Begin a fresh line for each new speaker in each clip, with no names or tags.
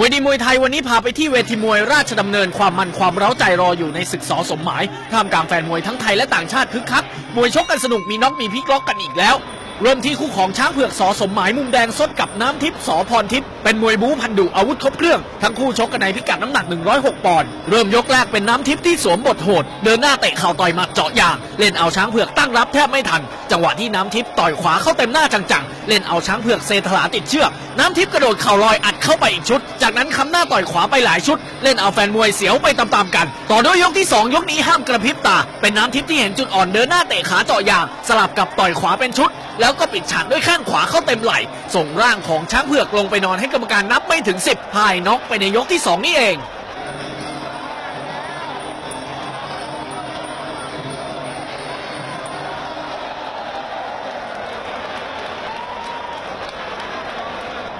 วยดีมวยไทยวันนี้พาไปที่เวทีมวยราชดำเนินความมันความเร้าใจรออยู่ในศึกสอสมหมายท่ามกลางแฟนมวยทั้งไทยและต่างชาติคึกคักมวยชกกันสนุกมีน็อกมีพลิกล็อกกันอีกแล้ว เริ่มที่คู่ของช้างเผือกสอสมหมายมุมแดงซดกับน้ำทิพย์สอพรทิพย์เป็นมวยบู๊พันดุอาวุธครบเครื่อง ทั้งคู่ชกกันในพิกัดน้ำหนัก 106 ปอนด์เริ่มยกแรกเป็นน้ำทิพย์ที่สวมบทโหด เดินหน้าเตะเข่าต่อยหมัดเจาะยาง เล่นเอาช้างเผือกตั้งรับแทบไม่ทัน จังหวะที่น้ำทิพย์ต่อยขวาเข้าเต็มหน้าจังๆ เล่นเอาช้างเผือกเซทลาติดเชือก น้ำทิพย์กระโดดเข่าลอยอัดเข้าไปอีกชุด จากนั้นคำหน้าต่อยขวาไปหลายชุด เล่นเอาแฟนมวยเสียวไปตามๆกัน ต่อด้วยยกที่ 2 ยกนี้ห้ามกระพริบตา เป็นน้ำทิพย์ที่เห็นจุดอ่อนเดินหน้าเตะขาเจาะยาง สลับกับต่อยขวาเป็นชุดแล้วแล้วก็ปิดฉากด้วยข้งขวาเข้าเต็มไหล่ส่งร่างของช้างเผือกลงไปนอนให้กรรมการนับไม่ถึง 10พายน็อกไปในยกที่ 2 นี่เอง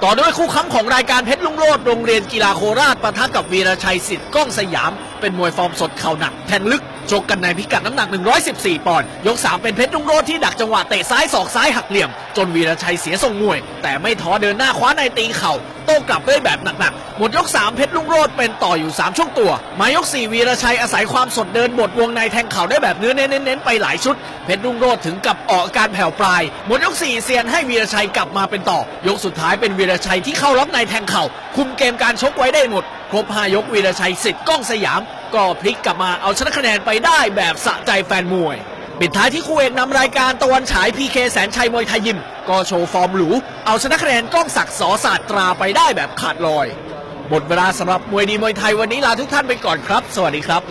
ต่อด้วยคู่ค้ำของรายการเพชรลุงโรดโรงเรียนกีฬาโคราชปะทะกับวีรชัยสิทธิ์ก้องสยาม เป็นมวยฟอร์มสดเข่าหนักแทงลึก ชกกันในพิกัดน้ำหนัก 114 ปอนด์ยก 3 เป็นเพชรลุงโรดที่ดักจังหวะเตะซ้ายศอกซ้ายหักเหลี่ยม จนวีรชัยเสียทรงมวย แต่ไม่ท้อเดินหน้าคว้าในตีเข่าโต้กลับด้วยแบบหนักๆ หมดยก 3 เพชรลุงโรดเป็นต่ออยู่ 3 ช่วงตัว มายก 4 วีรชัยอาศัยความสดเดินบดวงในแทงเข่าได้แบบเนื้อเน้นๆไปหลายชุด เพชรลุงโรดถึงกับออกอาการแผ่วปลาย หมดยก 4 เซียนให้วีรชัยกลับมาเป็นต่อ ยกสุดท้ายเป็นวีรชัยที่เข้าล็อกในแทงเข่า คุมเกมการชกไว้ได้หมด ครบ 5 ยกวีรชัยสิทธิ์ก้องสยาม ก็พลิกกลับมาเอาชนะคะแนนไปได้แบบสะใจแฟนมวย ปิดท้ายที่คู่เอกนำรายการตะวันฉายพีเคแสนชัยมวยไทยยิม ก็โชว์ฟอร์มหรู เอาชนะคะแนนก้องศักดิ์สอศาสตราไปได้แบบขาดลอย หมดเวลาสำหรับมวยดีมวยไทยวันนี้ลาทุกท่านไปก่อนครับ สวัสดีครับ